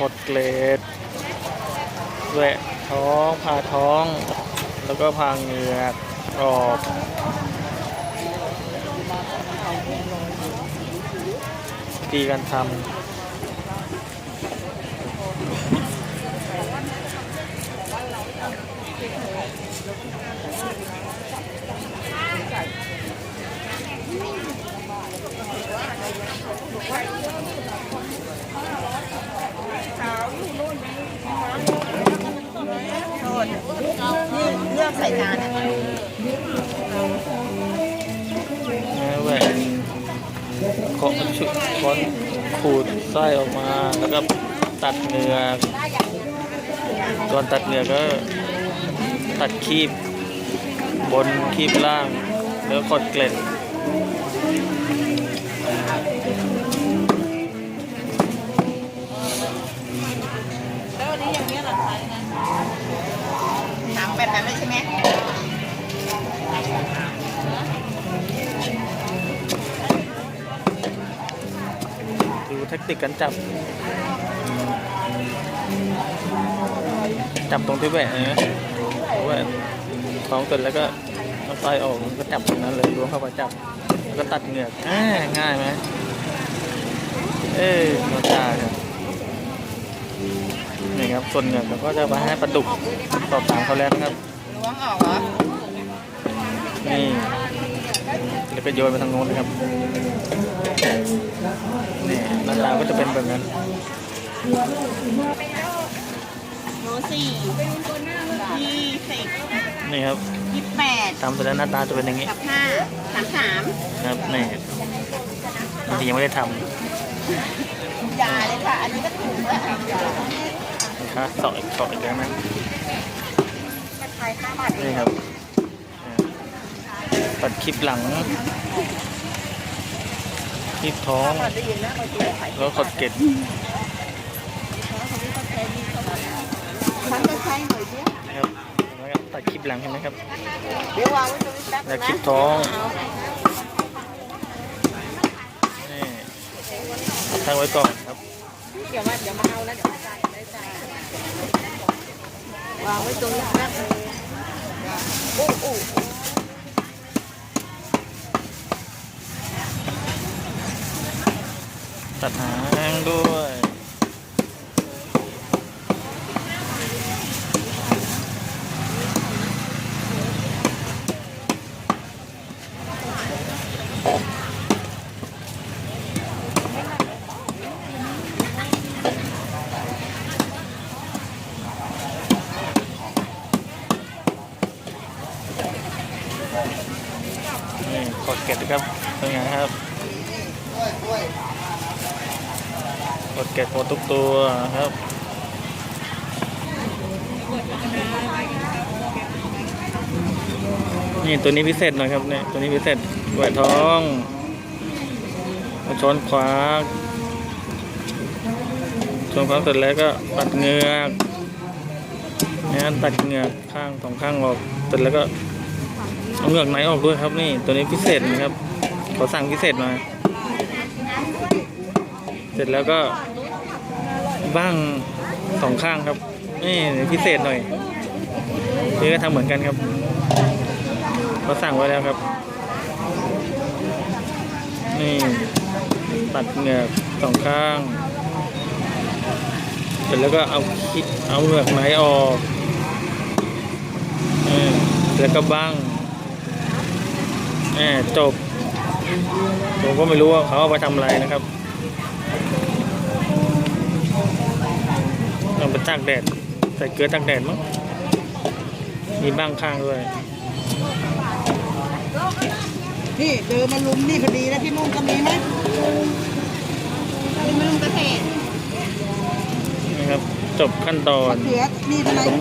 ขดเกล็ดแหวะท้องผ่าท้อง แล้วก็พาเหงือกออกวิธีการทำ นี่เลือกใส่จานอะนะแหวะเคาะชุดค้อนขูดไส้ออกมา แล้วก็ตัดเนื้อกตอนตัดเนื้อก็ตัดคีบบนคีบล่าง แล้วกดเกล็ด ดูเทคนิคการจับ จับตรงที่แหวะนะแหวะท้องเสร็จแล้วก็เอาไส้ออกมันก็จับตรงนั้นเลยล้วงเข้าไปจับแล้วก็ตัดเหงือกอ่าง่ายไหมเอ้ยมาจ้าครับนี่ครับส่วนเหงือกเราก็จะไปให้ปลาดุกสอบถามเขาแล้วนะครับล้วงออกเหรอนี่แล้วก็โยนไปทางโน้นนะครับ นี่หน้าตาก็จะเป็นแบบนั้นโลสี่ยี่สิบนี่ครับยี่สิบแปดทำเสร็จแล้วหน้าตาจะเป็นอย่างนี้กับห้าสามสามครับนี่บางทียังไม่ได้ทยาเลยค่ะอันนี้ก็ถูกแล้วำนะคะสอบอีกสอบอีกแล้วนะไทยห้าบาทเอนี่งครับอ่าตัดคลิปหลัง คลิปท้องได้ยินแล้วเมื่อกี้ขายแล้วก็ขดเกล็ดมันจะใช้หน่อยเดียวนะครับแล้วก็ตัดคลิปหลังเห็นไหมครับเดี๋ยววางไว้ตรงนี้แป๊บนึแล้วงนะคลิปท้องเอานี่ตั้งไว้ก่อนครับเดี๋ยวว่าเดี๋ยวมาเอาแล้วเดี๋ยวมาจ่ายได้จ่ายวางไว้ตรงนี้แป๊บนึงอู้อู้ ตัดหางด้วยนี่ขอดเก็ดนะครับเป็นไงครับ ดเกล็ดหมดทุกตัวครับนี่ตัวนี้พิเศษหน่อยครับเนี่ยตัวนี้พิเศษแหวนท้องช้อนขวาช้อนขวาเสร็จแล้วก็ตัดเงือกนะตัดเงือกข้างสองข้างออกเสร็จแล้วก็เอาเงือกไหนออกด้วยครับนี่ตัวนี้พิเศษนะครับขาสั่งพิเศษมาเสร็จแล้วก็ บ้างสองข้างครับนี่พิเศษหน่อยนี่ก็ทำเหมือนกันครับเขาสั่งไว้แล้วครับ นี่ตัดเหงือกสองข้าง เสร็จแล้วก็เอาขี้เอาเหงือกไหนออกแล้วก็บ้างแหมจบ ผมก็ไม่รู้ว่าเขาเอาไปทำอะไรนะครับ ไปตากแดด ใส่เกลือตากแดดมั้ง มีบ้างข้างด้วยนี่เจอมาลุมนี่พอดีแล้วที่นุ่นก็มีไหมที่นุ่นเกษตรนะครับ จบขั้นตอนมะเขือนี่เป็นไร